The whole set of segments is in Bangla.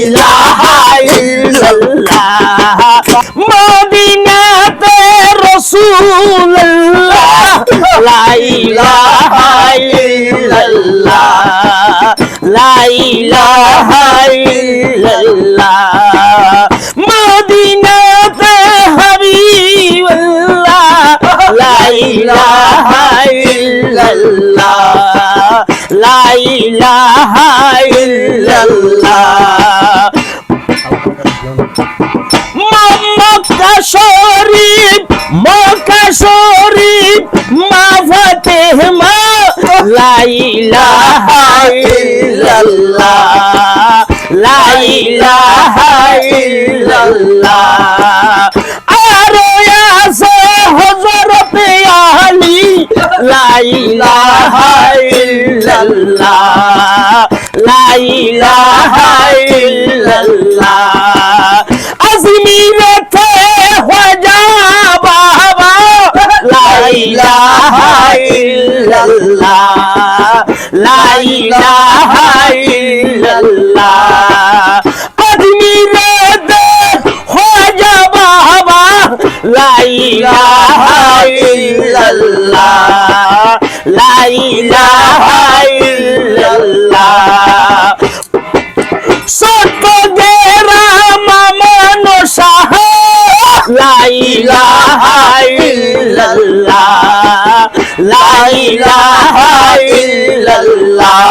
ইলাহা ইল্লাল্লাহ মদিনাতে রাসূলুল্লাহ লা ইলাহা ইল্লাল্লাহ, লা ইলাহা ইল্লাল্লাহ, মদিনাতে হাবিবুল্লাহ, লা ইলাহা ইল্লাল্লাহ। লা ইলাহা ইল্লাল্লাহ। মক্কা শরীফ মক্কা শরীফ, মা ফাতেমা লা ইলাহা ইল্লাল্লাহ। লা ইলাহা ইল্লাল্লাহ। আর আছে হযরত আলী লা ইলাহা ইল্লাল্লাহ। লা ইলাহা ইল্লাল্লাহ আজমিরতে হজা বাবা লা ইলাহা ইল্লাল্লাহ। লা ইলাহা ইল্লাল্লাহ আজমিরতে হজা বাবা লা ইলাহা ইল্লাল্লাহ লা ইলাহা ইল্লাল্লাহ সত্য গেরাম মনসাহ লা ইলাহা ইল্লাল্লাহ লা ইলাহা ইল্লাল্লাহ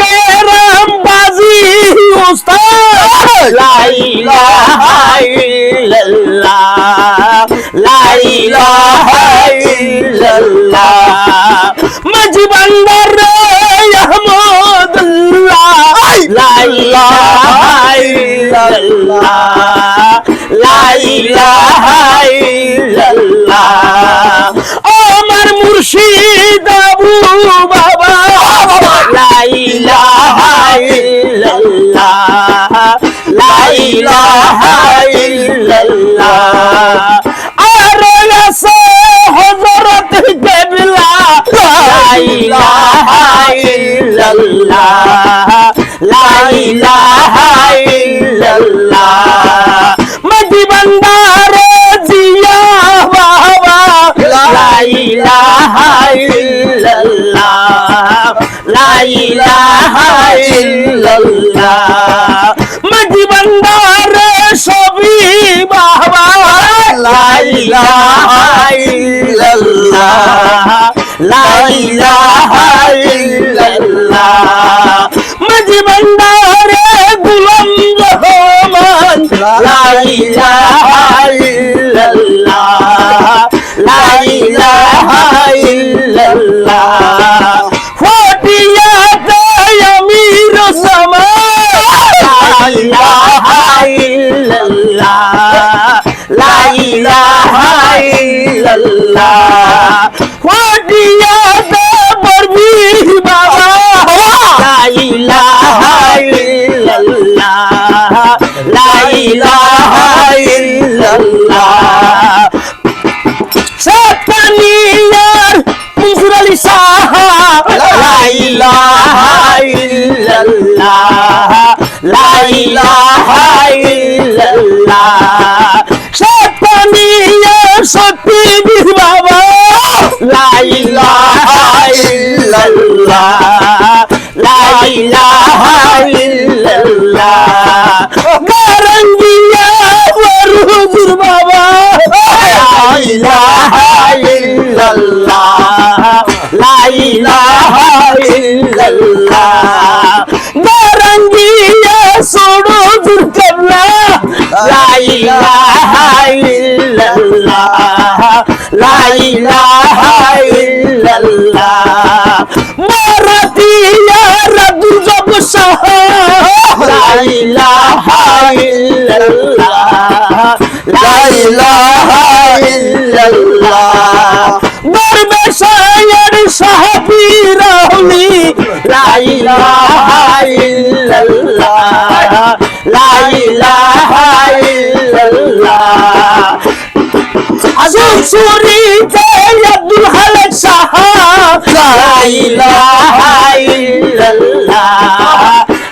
গেরাম বাজি উস্তাদ। লা ইলাহা ইল্লাল্লাহ লা ইলাহা ইল্লাল্লাহ মজবন্দর আহমদুল্লাহ লা ইলাহা ইল্লাল্লাহ লা ইলাহা ইল্লাল্লাহ আমার মুর্শিদ আবু বাবা লা ইলাহা ইল্লাল্লাহ লা ইলাহা ইল্লাল্লাহ আর আছে মদি বন্দারে জিয়া বাবা লা ইলাহা ইল্লাল্লাহ। লা ইলাহা ইল্লাল্লাহ মদি বন্দারে সবি বাবা লা ইলাহা ইল্লাল্লাহ। মজি বন্দারে গুলাম রহমান লা ইলাহা ইল্লাল্লাহ। সাতানিয়ার মনসুর আলী সাহা। লা ইলাহা ইল্লাল্লাহ। লা ইলাহা ইল্লাল্লাহ। সাতানিয়ার সত্যি বাবা। লা ইলাহা ইল্লাল্লাহ। লা ইলাহা ইল্লাল্লাহ। গারঙ্গিয়া বরুদুর বাবা লা ইলাহা ইল্লাল্লাহ লা ইলাহা ইল্লাল্লাহ মারাতিয়া রাদুল জব দরবেশায়ের সাহাবী রাহলি লা ইলাহা ইল্লাল্লাহ লা ইলাহা ইল্লাল্লাহ সুরিতে আব্দুল খালেক সাহা লা ইল্লাল্লাহ।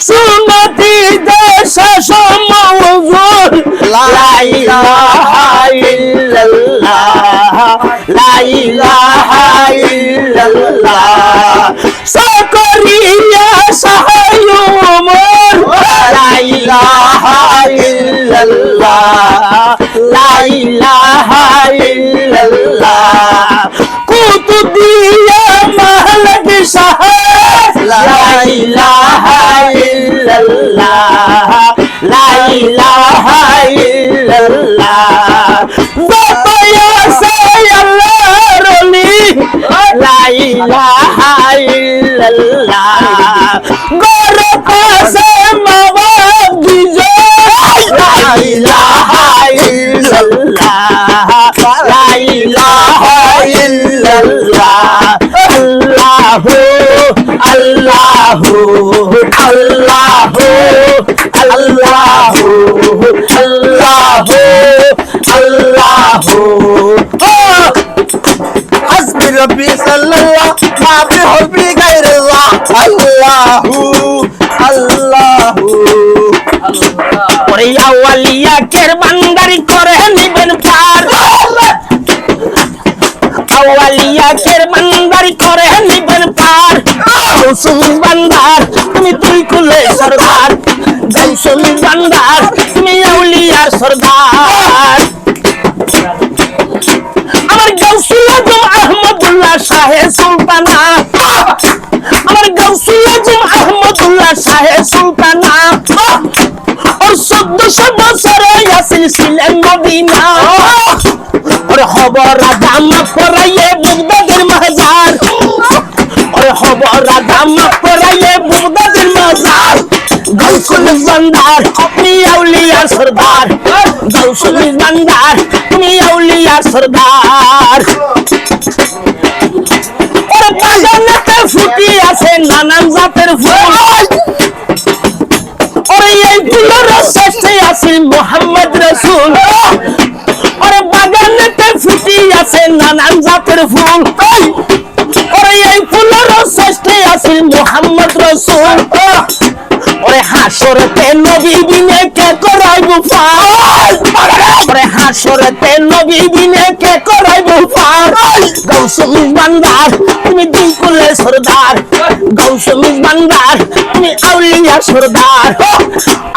সুন্নতি দেশ সমউজুর লা ইলাহা ইল্লাল্লাহ। লা ইল্লাল্লাহ সকরিয়া সাহায় কুতুবিয়া মাহলক সাহায় লা ইলাহা ইল্লাল্লাহ। লা ইলাহা ইল্লাল্লাহ। বাবায়া সায়াল্লাহর ওলি লা ইলাহা ইল্লাল্লাহ গর পাশে মাওয়া বিজয় লা illallah la ilaha illallah allahu allahu allahu allahu allahu allahu حسبي ربي صلى الله ما في حبي غير الله الله الله الله وريا وليا كرما আওয়ালিয়া কের বান্দারি করে নিবেন পার। গৌসুল বান্দার, তুমি তুই কুলে সরদার গৌসুল বান্দার, তুমি আউলিয়ার সরদার আমার গৌসুল আজম আহমদুল্লাহ শাহে সুলতানা। আমার গৌসুল আজম আহমদুল্লাহ শাহে সুলতানা। চোদ্দশো বছরে ইয়াসিন ছিলেন মদিনা। ওর খবর রাজামা পড়াইয়ে বুগদাদের মাজার। ওর খবর রাজামা পড়াইয়ে বুগদাদের মাজার। গৌসুল বান্দার তুমি আউলিয়ার সরদার। গৌসুল বান্দার তুমি আউলিয়ার সরদার। ওর বাগানেতে ফুটি আছে, নানান জাতের ফুল। রসুল ওরে বাগানেতে ফুটি আছে নানান জাতের ফুল। ওরে এই ফুলের শেষে আছে মোহাম্মদ রসুল। ওরে হাসরতে নবী বিনে কে করাইব পার ওরে হাসরতে নবী বিনে কে করাইব পার গৌসুল বান্দার তুমি দুই কুলে সরদার। গৌসুল বান্দার তুমি আউলিয়া সরদার।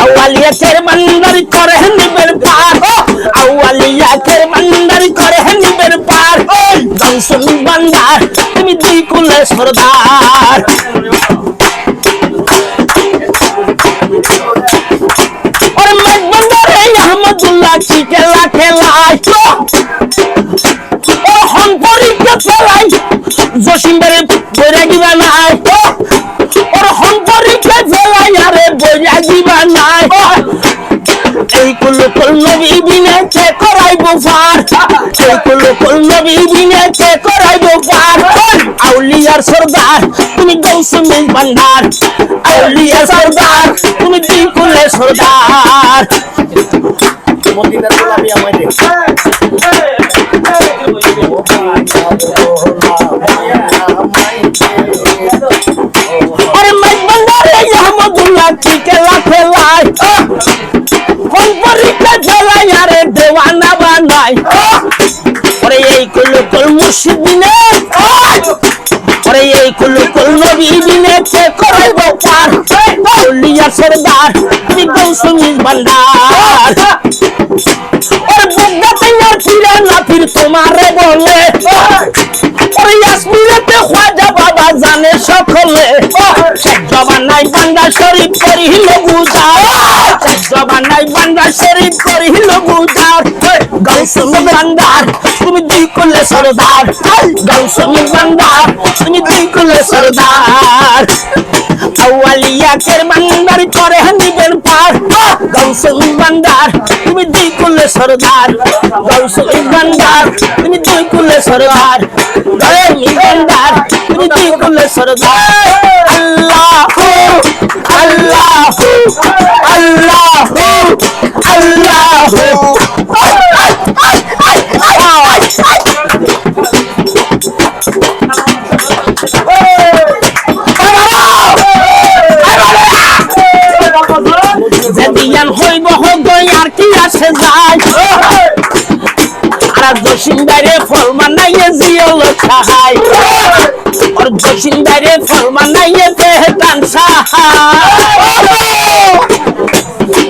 আউয়ালিয়া কের বান্দার করে নিবের পার। আউয়ালিয়া কের বান্দার করে নিবের পার। গৌসুল বান্দার তুমি দুই কুলে সরদার। কি খেলা খেলায় ও হন পরীক্ষা ফেলাই জসিমবারে বইরা দিবা নাই। ওর হন পরীক্ষা ফেলাই, আরে বইরা দিবা নাই। এই কুলো কুল নবী বিনে কে করাইবো পার এই কুলো কুল নবী বিনে কে করাইবো পার আউলিয়ার সরদার, তুমি গৌসুমিল বান্দার আউলিয়ার সরদার, তুমি দুই কুলে সরদার। মদিনার গোলামি আমাদের আরে মজবন্দারে আহমদুল্লাহ কি খেলা ফেলায় কোন পরীক্ষা ফেলায় আরে দেওয়ানা বানাই। ওরে এই কুলো কুল মুর্শিদিনে, ওরে এই কুলো কুল নবী দিনে কে করাইব পার? আউলিয়া সরদার তুমি গৌসুমিল বান্দার ফিরে না ফির তোমারে বলে ওরে ইয়াসমিনেতে খাজা বাবা জানে সকলে। জবানাই বান্দা শরীফ করিল বুঝার। জবানাই বান্দা শরীফ করিল বুঝার। গৌসম বান্দার তুমি দুই কুলে সরদার। গৌসম বান্দার তুমি দুই কুলে সরদার। আউয়ালিয়া কের বান্দার করে নিবেন পার। গৌসম বান্দার তুমি দুই কুলে সরদার। গৌসম বান্দার তুমি দুই কুলে সরদার। গৌসম বান্দার তুমি দুই উঠলে সরদার আল্লাহ আল্লাহ আল্লাহ আল্লাহ।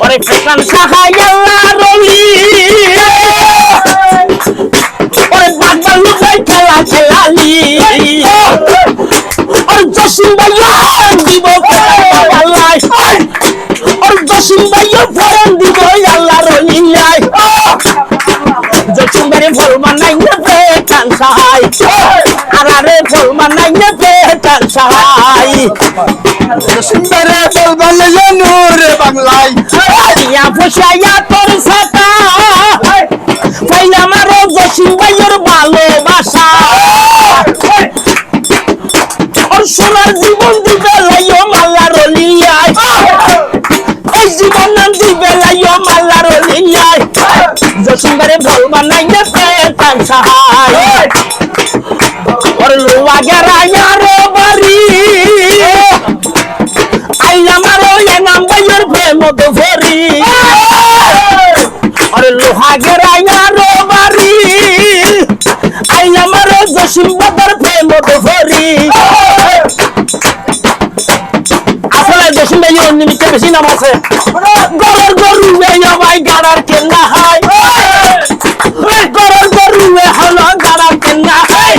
ওরে ফেকান সাহা ইয়াল্লা রলি ওরে বাবা লুকাই খেলা খেলালি। ওরে জসিম ভাইয়া দিব আল্লাহ ওরে জসিম ভাইয়া ফোরন দিব আল্লাহ রলি নাই জসিম ভাইয়া ফোরমান নাই না ফেকান সাহাই আরে ফোরমান নাই না সাহাই সুন্দরে বলবালে নূরে বাংলায়। ইয়া ফুসাইয়া তোর সাতা ফাইলা মারো জসিম ভাইয়ের ভালোবাসা। সোনার জীবন দিবে লাইও মাল্লা রলিয়াই এই জীবন দিবে লাইও মাল্লা রলিয়াই জসিমবারে ফল বানাই গেরাইয়া তো ভরি ওর লোহা গেরাইয়া রে বাড়ি। আইলা মারো জসিম বাবার প্রেম ভরি আসলে জসিম ভাই অন্য নিচে বেশি নাম আছে। গরর গরু এ ভাই গাড়ার কেনা হাই গরর গরু এ হলো গাড়ার কেনা হাই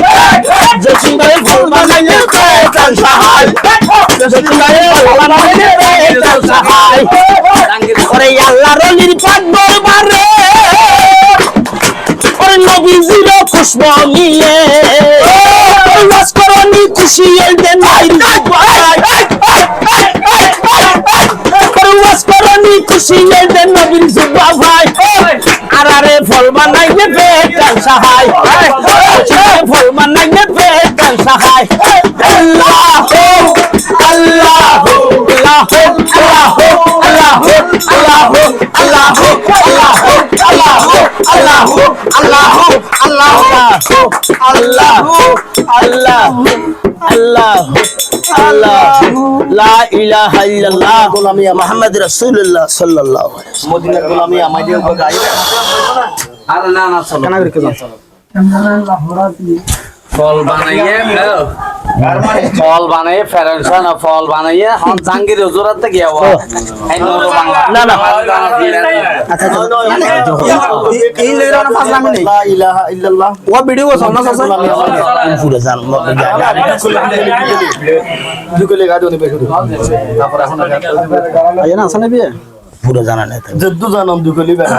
জসিম ভাই ফল বানাইলে পেটান সাহাই জসিম ভাই ফল বানাইলে সাহাই ওরে আল্লাহ রলির পাক দরবারে ওরে নবীজির খুশব নিয়ে। ওয়াস করনি খুশি এলতে নাই ওয়াস করনি খুশি এলতে নবীর জুবা ভাই আর আরে ফল বানাই নে পেটান সাহাই ফল বানাই নে পেটান সাহাই আল্লাহ আল্লাহ আল্লাহ আল্লাহ আল্লাহ আল্লাহ আল্লাহ আল্লাহ লা ইলাহা ইল্লাল্লাহ। মুহাম্মদ রাসূলুল্লাহ সাল্লাল্লাহু আলাইহি মদিনার গোলামি আমাদের গাই আরে না না চলো। কেনা করে চলো ফল বানাইয়ে খাও। ফল বানাইয়ে ফেরেনশন ফল বানাইয়ে হন জাঙ্গির হুজুরাত থেকে আওয়া। এই নুরো বাংলা। না, না। আচ্ছা এই লেরা না পাঁচ লামি নেই লা ইলাহা ইল্লাল্লাহ। ও ভিডিও সামনা সাসা পুরো জান দুকলে গাড়ি ওনে বেশি তারপর এখন আয়া না আসলে বিয়ে? পুরো জানা নেই যদ্দু জানাম দুকলি বেড়া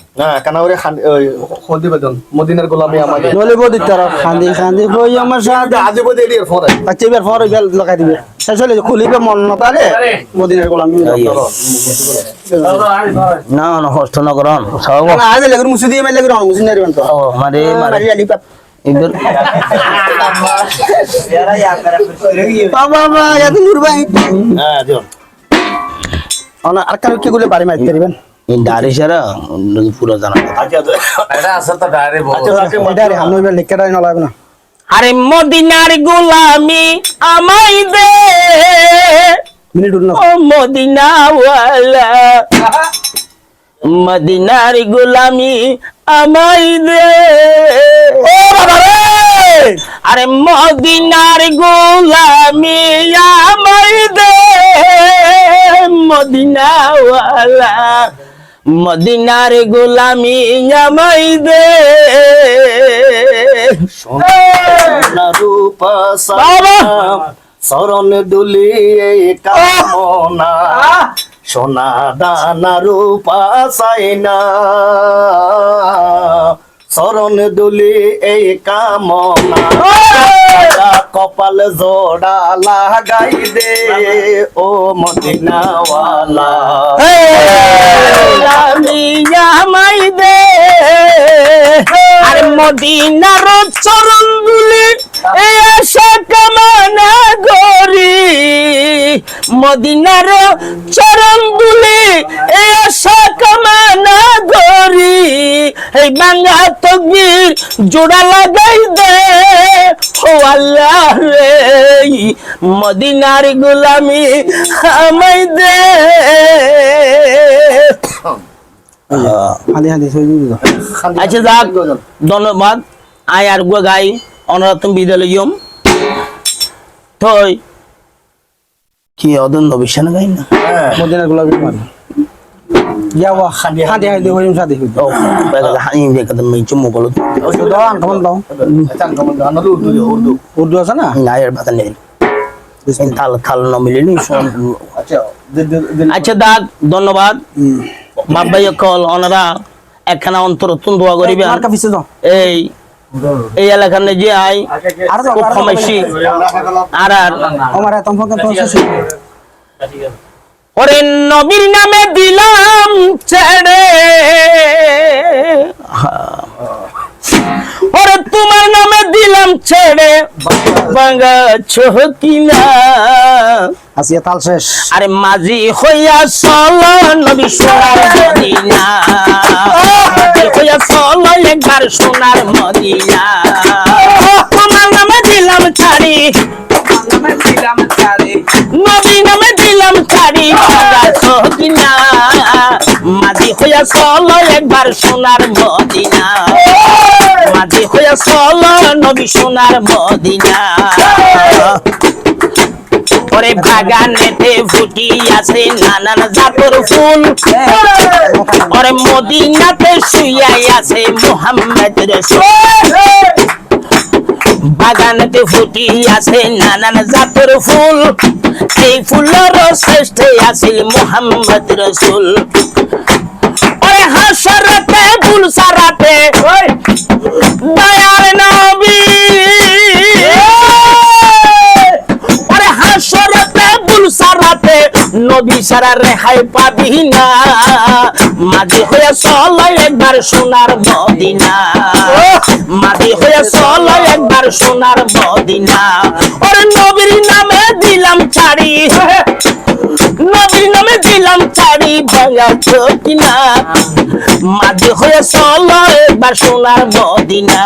বই না কেন ওরে খান ওই হদি বেদন মদিনার গোলামি আমাই নলে বদি তারা খান্দি খান্দি বই আমার সাথে। আজে বই এর ফরে বাচ্চা এবার পরে গেল লাগাই দিবে। শেষ হলে খুলিবে মন না তারে মদিনার গোলাম না না হস্ত নগরণ সব। আজ লাগে মুসি দিয়ে মেলে গ্রাম মুসি নেই তো ও মারে মারে। মারি আলি পাপ ইদর বাবা বাবা এত নূর ভাই। হ্যাঁ দিও। অনা আর কারও কি গুলো বাড়ি মারতে পারিবেন? আচ্ছা। আচ্ছা, আচ্ছা। আরে মদিনার গোলামি আমাই দে। ও মদিনার গোলামি আমাই দে। আরে মদিনার গোলামি আমাই দে। মদিনাওয়ালা। মদিনার গোলামি আমাই দে। রূপা! শরণ দুলিয়ে কামনা। সোনা দানা রূপা সাইনা শরণ দুলি এই কামনা কপাল জোড়া লাগাই দে ও মদিনাওয়ালা। আমি দে আর মদিনার চরণ দুলি এসে কামনা করি মদিনার চরণ দুলি এই আশা কামানা ধরি এই বাঙ্গা তকবীর জোড়া লাগাই দে ও আল্লাহ রে মদিনার গোলামি আমাই দে। আচ্ছা যাক ধন্যবাদ। আয় আর গো গাই অনারতম বিদ্যালয়ম থই। কি অদন নবিশান গাই না? মদিনার গোলাপি মার ইয়া ওয়া হাঁদি হাঁদি হাঁদি হইম সাদি হই ও বেলা হানি দেখে তো মেই চুমু বলো দাও আনকামন দাও। উর্দু আছে না? না এর বাতা নেই। থাল থাল ন মিলিনি আচ্ছা দাদ ধন্যবাদ। বাবাই কল অনারা একখানা অন্তর তুন দোয়া করিবে এই এই এলাকার যে আই আর খুব সমস্যি আর আর। আমার এত ওরে নবীর নামে দিলাম ছেড়ে। ওরে তোমার নামে দিলাম ছেড়ে। বাঙ্গা ছকিনা আসিয়া তাল শেষ। আরে মাঝি হইয়া চল নবী সোনার মদিনা হইয়া চল একবার সোনার মদিনা। তোমার নামে দিলাম ছাড়ি। নবী নামে দিলাম ছাড়ি। কিনা মাঝি হইয়া চল একবার সোনার মদিনা। মাঝি হইয়া চল নবী সোনার মদিনা। ওরে বাগানেতে ফুটি আছে নানান জাতর ফুল। ওরে মদিনাতে শুয়াই আছে মোহাম্মদ রসুল বাগানেতে ফুটি আছে নানান জাতর ফুল। এই ফুলের শ্রেষ্ঠ আছে মোহাম্মদ রসুল ওরে হাসরাতে ফুল সারাতে দয়ার নবী। নবী সারা রেহাই পাবি না। মাঝি হয়ে চল একবার সোনার মদিনা। মাঝি হয়ে চল একবার সোনার মদিনা। ওরে নবীর নামে দিলাম ছাড়ি। নবীর নামে দিলাম ছাড়ি ভাঙা চকিনা মাঝি হয়ে চল একবার সোনার মদিনা।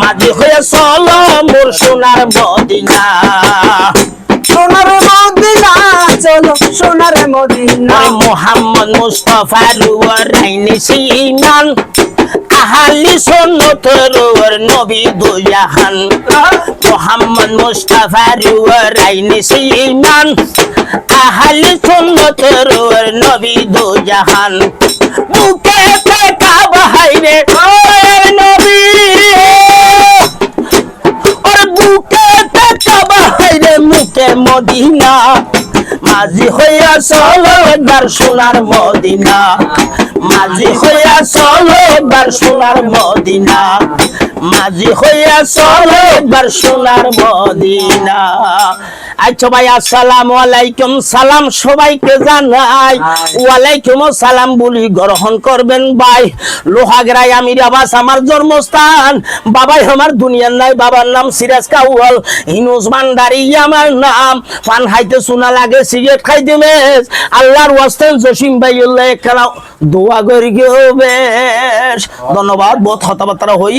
মাঝি হয়ে চল মোর সোনার মদিনা। সোনার মদিনা, চলো সোনার মদিনা। মোহাম্মদ মুস্তফা রুয়ার রাইনি সিমান আহালি সন্নত রুয়ার নবী দুজাহান মোহাম্মদ মুস্তফা রুয়ার রাইনি সিমান আহালি সন্নত নবী দুজাহান বুকে কাবা হাইরে নবী। হইয়া চলো একবার সোনার মদিনা। মাঝি হইয়া চলো একবার সোনার মদিনা। মাঝি হইয়া চলো একবার সোনার মদিনা। আচ্ছা ভাই আসসালামু আলাইকুম সালাম সবাইকে জানাই। ওয়ালাইকুম সালাম বলি গ্রহণ করবেন ভাই। লোহাগড়াই আমির আবাস আমার জন্মস্থান। বাবাই আমার দুনিয়ার নাই বাবার নাম সিরাজ কাউয়াল। হিনুস ভান্ডারি আমার নাম। পান হাইতে শোনা লাগে সিগারেট খাইতে মেস আল্লাহর ওয়াস্তেন জসিম ভাই উল্লেখ একখানা দোয়া করি গেও বেশ। ধন্যবাদ বহুত কথাবার্তা হই।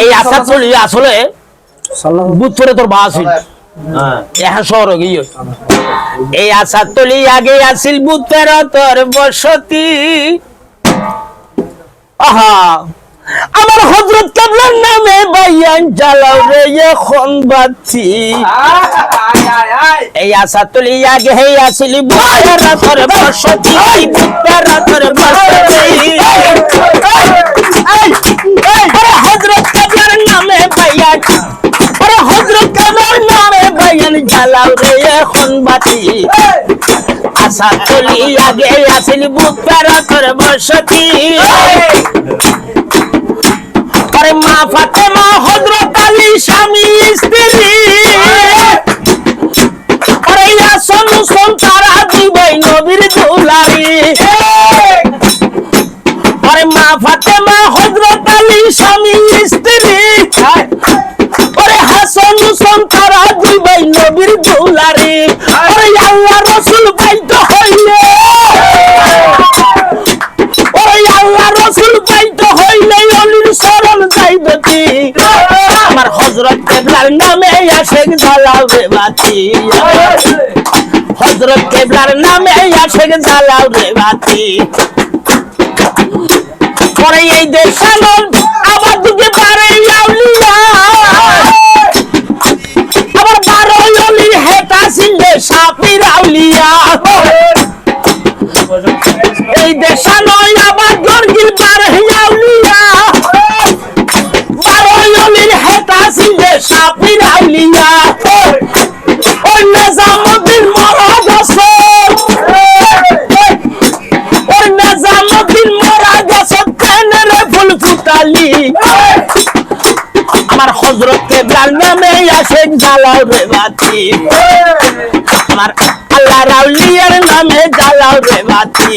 এই চলি আসলে বুধ করে তোর এখন শহর গিয়ে এই তলি আগে আসিল বুতের তোর বসতি। আহা আমার হজরত কাবলার নামে বাইয়ান জ্বালাও রে এখন বাতি এই আশা তুলি আগে হে আসিলি বসতি। বসতি। আরে হজরত কাবলার নামে বাইয়ান আরে হজরত কাবলার নামে বাইয়ান জ্বালাও রে এখন বাতি। আশা তুলি আগে আসিলি বুতের তোর বসতি আরে মা হযরত আলী স্বামী, স্ত্রী। আরে ইয়াসন সুন তারা দিবাই নবীর দুলারি আরে মা ফাতেমা, হযরত আলী স্বামী, স্ত্রী আরে হাসান সুন তারা দিবাই নবীর দুলারি। আরে আল্লাহ রাসূল বাইত হইলে। ওই আল্লাহ রসুল পাইতে হইলে অলির শরণ যাইবতি আমার হজরত কেবলার নামে জ্বালাও রে বাতি। হজরত কেবলার নামে জ্বালাও রে বাতি। এই দেশানল আবার দুকে পারে আউলিয়া আবার বারো অলির হেতা সিলে সাপির আউলিয়া এই দেশা নয় আবার গর্গিল পার হিয়াউলিয়া বারোয়লির হেতা সিলে সাপির আউলিয়া ফুটালি আমার হজরত কেবলার নামে আসে, জ্বালাও রে বাতি। আমার আল্লাহ রাউলিয়ার নামে জ্বালাও রে বাতি।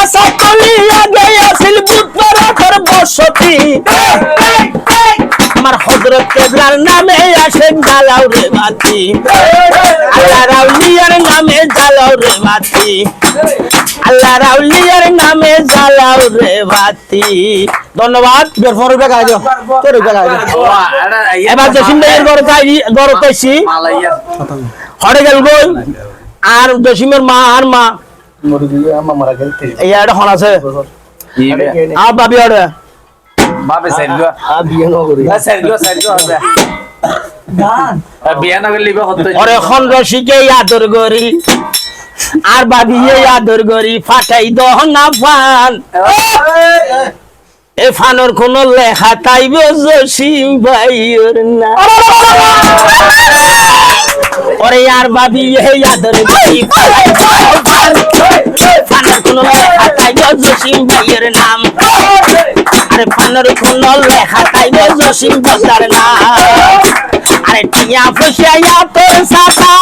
আশা কলি আগে আসিল বুধবার বসতি। আমার হজরত কেবলার নামে আসে জ্বালাও রে বাতি। আল্লাহ রাউলিয়ার নামে জ্বালাও রে বাতি। আল্লাহ রাউলিয়ার নামে জ্বালাও রে বাতি। ধন্যবাদ। বেরফর রুপে গাই দিও। তোর রুপে গাই দিও। এবার জসিম ভাইয়ের গড় পাই গড় পাইছি হরে গেল গই আর জসিমের মা আর মা। মরে গিয়ে মারা গেল এই একটা হন আছে। আর বাবি আর। বাবে সাইডলো আর বিয়ে হবে। বিয়া না করলে হতো ওরে এখন রসিকে আদর গরি আর বাবি এই আদর গরি ফাটাই দহ না ফান। এ ফানোর কোন লেখা তাইব জসিম ভাইয়ের না। ওরে আর বাবি এই আদর ফান। ফানোর কোন লেখা তাইব জসিম ভাইয়ের নাম। আরে ফানোর কোন লেখা তাইব জসিম বদার নাম আরে টিয়া ফুসাইয়া তোর সাথা।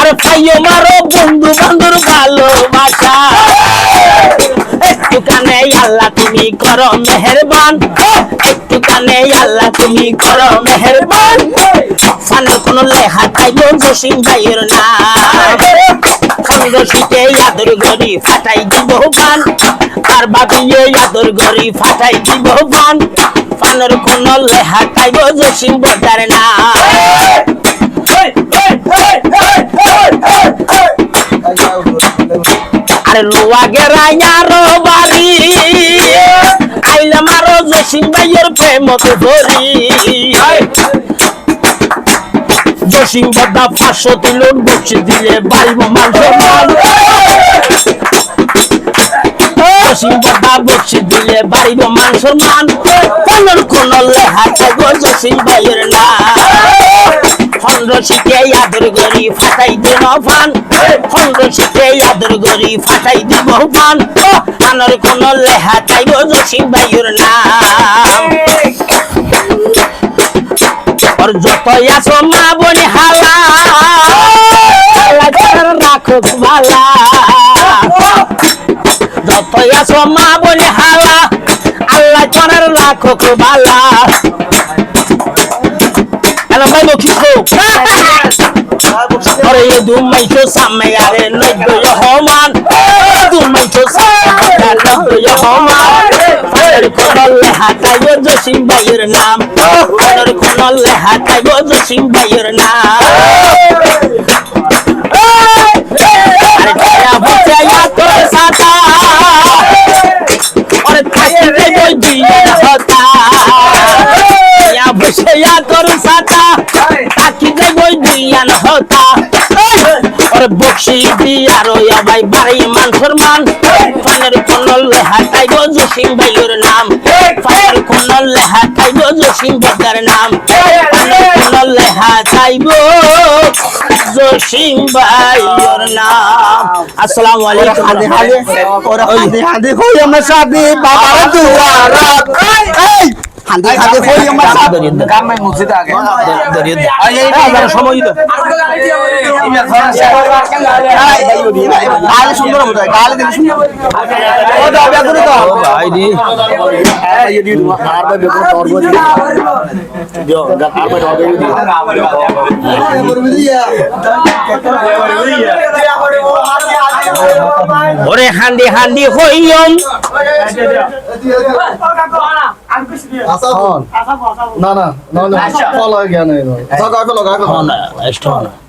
আরে পাইও মারো বন্ধু বান্ধুর ভালোবাসা। একটু কানে আল্লাহ তুমি করো মেহেরবান। একটু কানে আল্লাহ তুমি করো মেহেরবান। ফানের কোন লেখা তাইব জসিম ভাইয়ের না। খন্ড শীতে আদর গরি ফাটাই দিব বান। আর বাবিয়ে আদর গরি ফাটাই দিব বান। ফানের কোন লেখা তাইব জসিম বদার না আরে লোয়া গেরাইয়ার বাড়ি আইলাম আরও জসিম ভাইয়ের প্রেমত ধরি। জসিম বদা পাঁচশো তিলুন বসে বাড়িব মান সম্মান জসিম বদা বসে দিলে বাড়িব মান সম্মান কোন কোন লেখা থাকব জসিম ভাইয়ের না খন্ড শিখে আদর গরি ফাটাই দিন ফান খন্ড শিখে আদর গরি ফাটাই দিব ফান আনর কোন লেহা চাইব জসিম ভাইয়ের নাম। ওর যত আছো মা বনি হালা রাখো ভালা যত আছো মা বনি হালা আল্লাহ জানার রাখো ভালা এলা ভাই Lakshmi Ore ye du mai cho samme yare no do yo homan ফানের কোনলে হাতাইব Jasim ভাইয়ের নাম। ফানের কোনলে হাতাইব জসিম ভাইয়ের নাম। বচাইয়া তোর সাথা আরে থাকিতে বই হতা। ওরে বক্সি দিয়া রইয়া ভাই বাড়ি মান সম্মান ফানের কোনল হাতাই গো জসিম ভাইয়ের নাম। ফানের কোনল হাতাই গো জসিম ভাইয়ের নাম। ফানের কোনল হাতাই গো জসিম ভাইয়ের নাম। আসসালামু আলাইকুম হাঁদে হাঁদে। ওরা হাঁদে হাঁদে। কই আমার সাথে বাবার দুয়ারাত এই হাঁদে হাঁদে কই আমার সাথে কামে মসজিদে আগে সময় দিতে গালে সুন্দর হবে গালে দিলে সুন্দর ও দাও বেগুন দাও ভাই দি ওরে হান্দি হান্দি হইয়ম। না না না না ফলো জ্ঞান আচ্ছা। গায় ফলো গায় ফলো।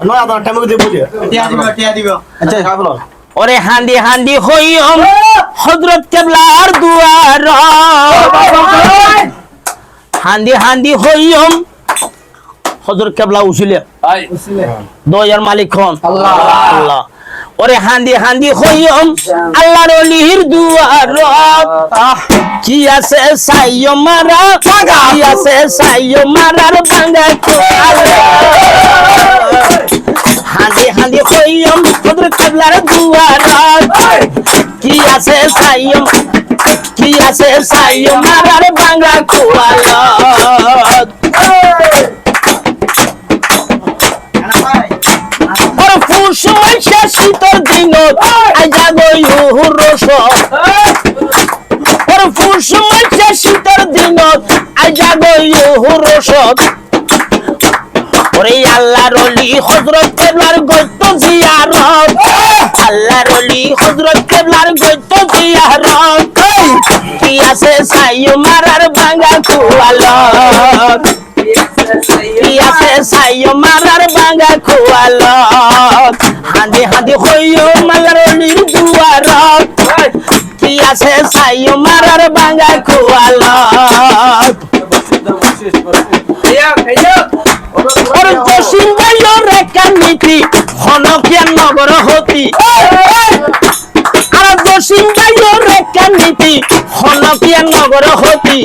না আদা টাইম দিয়ে টিয়া দিব টিয়া দিব। আচ্ছা গায় ফলো। ওরে হান্দি হান্দি হইয়ম। হযরত কেবলার দুয়ার। হান্দি হান্দি হইয়ম। হযরত কেবলা উছিলে ভাই। দয়ার মালিক হন। আল্লাহ। ওরে হান্দি হান্দি হইয়ম আল্লাহর অলির দুয়ার কি আছে সাইয় মারা? কি আছে সাইয় মারার বাঙ্গা হান্দি হান্দি হইয়ম হযরত কেবলার দুয়ার কি আছে সাইয় কি আছে সাইয় মারার বাঙ্গা খোয়ালত ফুস মাইশা শীতর দিনত আইজা গই হুর রস ওর ফুস মাইশা শীতর দিনত আইজা গই হুর রস ওরে আল্লাহ রলি হজরত কেবলার গইত জিয়ারত। আল্লাহ রলি হজরত কেবলার গইত জিয়ারত। কি আছে সাইয় মারার বাঙ্গা কুয়ালত? আছে সাইয় মারার বাঙ্গা কুয়ালত হাঁদি হাঁদি হইও মালার অলির দুয়ারত কি আছে সাইয় মারার বাঙ্গা কুয়ালত ওর জসিম ভাইয়ের রেখা নীতি হনকিয়া নগর হতি আর জসিম ভাইয়ের রেখা নীতি হনকিয়া নগর হতি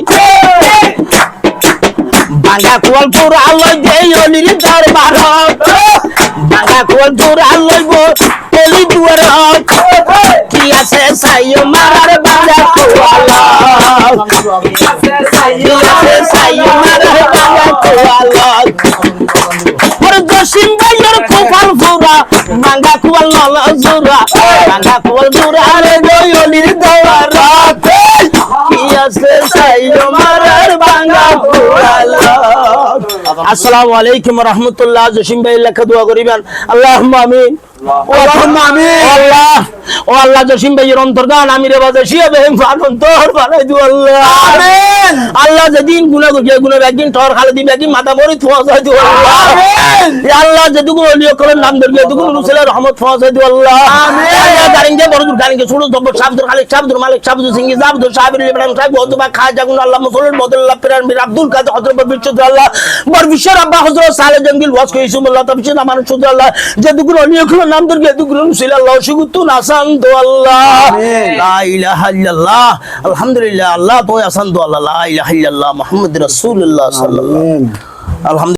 বাঙ্গা কুয়াল পুরা লই দে অলির দরবার বাঙ্গা কুয়াল পুরা লইব তেলি দুয়ার কি আছে সাইয় মারার বাঙ্গা কুয়াল কি আছে সাইয় মারার বাঙ্গা কুয়াল ওর জসিম কোপাল ফুরা বাঙ্গা কুয়াল নল জুরা। বাঙ্গা কুয়াল জুরা রে দয়লির দওয়ার কি আছে সাইয় মারার বাঙ্গা কুয়াল আসসালামু আলাইকুম রাহমাতুল্লাহ। জসিম ভাই লেখা দোয়া করিবেন। আল্লাহ আল্লাহ দু আল্লাহ। আমিন। আল্লাহ যেদিন একদিন তোর খালে দিবে একদিন মাথা মরি দু আল্লাহ। আল্লাহ যেটুকু অলিয় করেন নাম ধরবে এটুকু রুসুলের রহমত ফওয়া যায় দু আল্লাহ। আমিন। আল্লাহ গারিঙ্গে বড়দুর গারিঙ্গে ছোট জব্বর সাবদুর খালিক সাবদুর মালিক সাবদুর সিংহি সাবদুর সাবির ইব্রাহিম সাহেব ওদুবা খাজা গুন আল্লাহ মুসলিম মদুল্লাহ পিরান আব্দুল কাদের হযরত বিশ্বদ আল্লাহ বর বিশ্বের আব্বা হজরত সালে জঙ্গিল ওয়াজ কইছু আল্লাহ তাফসীর আমার সুদ আল্লাহ করেন নাম আল্লাহ। সুগুতু নাসান দো আল্লাহ লা ইলাহা ইল্লাল্লাহ। আলহামদুলিল্লাহ আল্লাহ তো আসান দো আল্লাহ। লা ইলাহা ইল্লাল্লাহ মুহাম্মদ রাসূলুল্লাহ সাল্লাল্লাহু আলহামদুলিল্লাহ।